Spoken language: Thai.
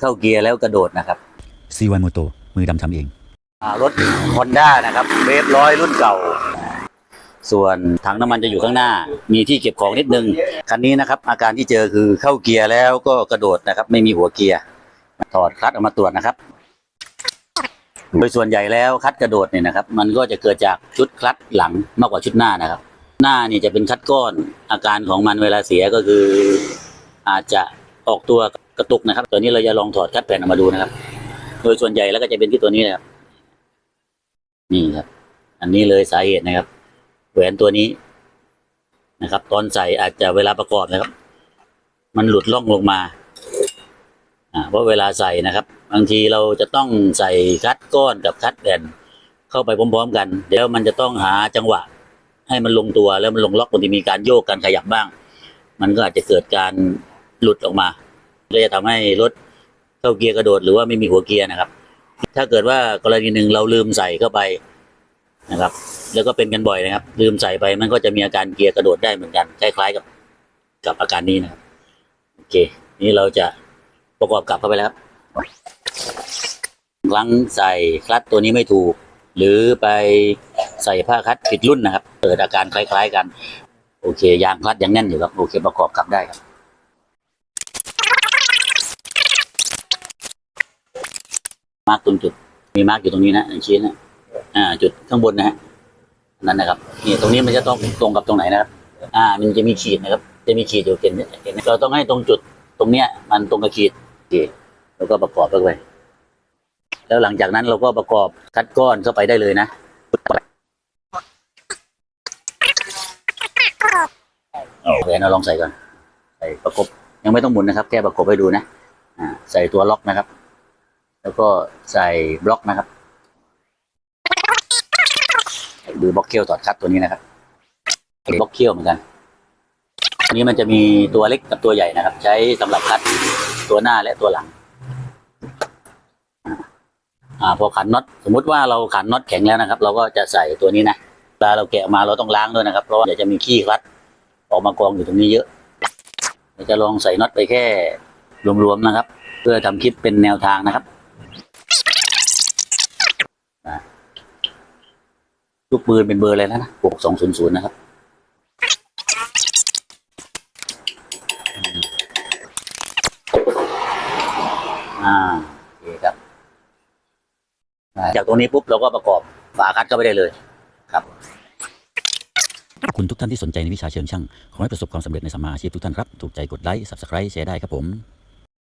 เข้าเกียร์แล้วกระโดดนะครับซีวันโมโตมือดำทำเองอ่ารถฮอนด้านะครับเวฟร้อยรุ่นเก่า ส่วนถังน้ำมันจะอยู่ข้างหน้า มีที่เก็บของนิดนึง คันนี้นะครับ อาการที่เจอคือเข้าเกียร์แล้วก็กระโดดนะครับ ไม่มีหัวเกียร์ถอดคลัตช์ออกมาตรวจนะครับ โดยส่วนใหญ่แล้วคลัตช์กระโดดเนี่ยนะครับ มันก็จะเกิดจากชุดคลัตช์หลังมากกว่าชุดหน้านะครับ หน้านี่จะเป็นคลัตช์ก้อนอาการของมันเวลาเสียก็คือ อาจจะ ออกตัวกระตุกนะครับ ตัวนี้เราจะลองถอดคัตแผ่นออกมาดูนะครับ โดยส่วนใหญ่แล้วก็จะเป็นที่ตัวนี้นะครับ นี่ครับ อันนี้เลยสาเหตุนะครับ แหวนตัวนี้นะครับ ตอนใส่อาจจะเวลาประกอบนะครับ มันหลุดล่องลงมาอ่าเพราะเวลาใส่นะครับ บางทีเราจะต้องใส่คัดก้อนกับคัดแผ่นเข้าไปพร้อม ๆ กัน เดี๋ยวมันจะต้องหาจังหวะ ให้มันลงตัวแล้วมันลงล็อกบางทีมีการโยกการขยับบ้าง มันก็อาจจะเกิดการ หลุดออกมาก็จะทำให้รถเข้าเกียร์กระโดดหรือว่าไม่มีหัวเกียร์นะครับ ถ้าเกิดว่ากรณีหนึ่งเราลืมใส่เข้าไปนะครับ แล้วก็เป็นกันบ่อยนะครับ ลืมใส่ไปมันก็จะมีอาการเกียร์กระโดดได้เหมือนกันคล้ายๆกับ กับอาการนี้นะครับโอเค นี่เราจะประกอบกลับเข้าไปแล้วครับครั้งใส่คลัตช์ตัวนี้ไม่ถูก หรือไปใส่ผ้าคลัตช์ผิดรุ่นนะครับ เกิดอาการคล้าย ๆ กัน โอเค ยางคลัตช์ยังแน่นอยู่ครับ โอเค ประกอบกลับได้ครับ มาร์กตรงจุด มีมาร์กอยู่ตรงนี้นะอย่างชี้นะอ่า จุดข้างบนนะฮะนั่นนะครับนี่ตรงนี้มันจะต้องตรงกับตรงไหนนะครับอ่า มันจะมีขีดนะครับ จะมีขีดอยู่เห็นเห็นเราต้องให้ตรงจุดตรงเนี้ย มันตรงกับขีดโอเคแล้วก็ประกอบเข้าไป แล้วหลังจากนั้นเราก็ประกอบคัดก้อนเข้าไปได้เลยนะโอเคเราลองใส่ก่อน ใส่ประกบยังไม่ต้องหมุนนะครับ แค่ประกบให้ดูนะ อ่า ใส่ตัวล็อกนะครับ แล้วก็ใส่บล็อกนะครับดูบล็อกเคี่ยวถอดคัดตัวนี้นะครับบล็อกเคี่ยวเหมือนกันอันนี้มันจะมีตัวเล็กกับตัวใหญ่นะครับ ใช้สำหรับคัดตัวหน้าและตัวหลังอ่าพอขันน็อตสมมุติว่าเราขันน็อตแข็งแล้วนะครับ เราก็จะใส่ตัวนี้นะเวลาเราแกะมาเราต้องล้างด้วยนะครับ เพราะว่าเดี๋ยวจะมีขี้คลัดออกมากองอยู่ตรงนี้เยอะเราจะลองใส่น็อตไปแค่รวมๆนะครับ เพื่อทำคลิปเป็นแนวทางนะครับ ลูกปืนเป็นเบอร์อะไรแล้วนะหกสองศูนย์ศูนย์นะครับ อ่าโอเคครับ จากตรงนี้ปุ๊บเราก็ประกอบฝาคัดเข้าไปได้เลยครับ คุณทุกท่านที่สนใจในวิชาเชิงช่าง ขอให้ประสบความสำเร็จในสมมาอาชีพทุกท่านครับ ถูกใจกดไลค์ subscribe แชร์ได้ครับผม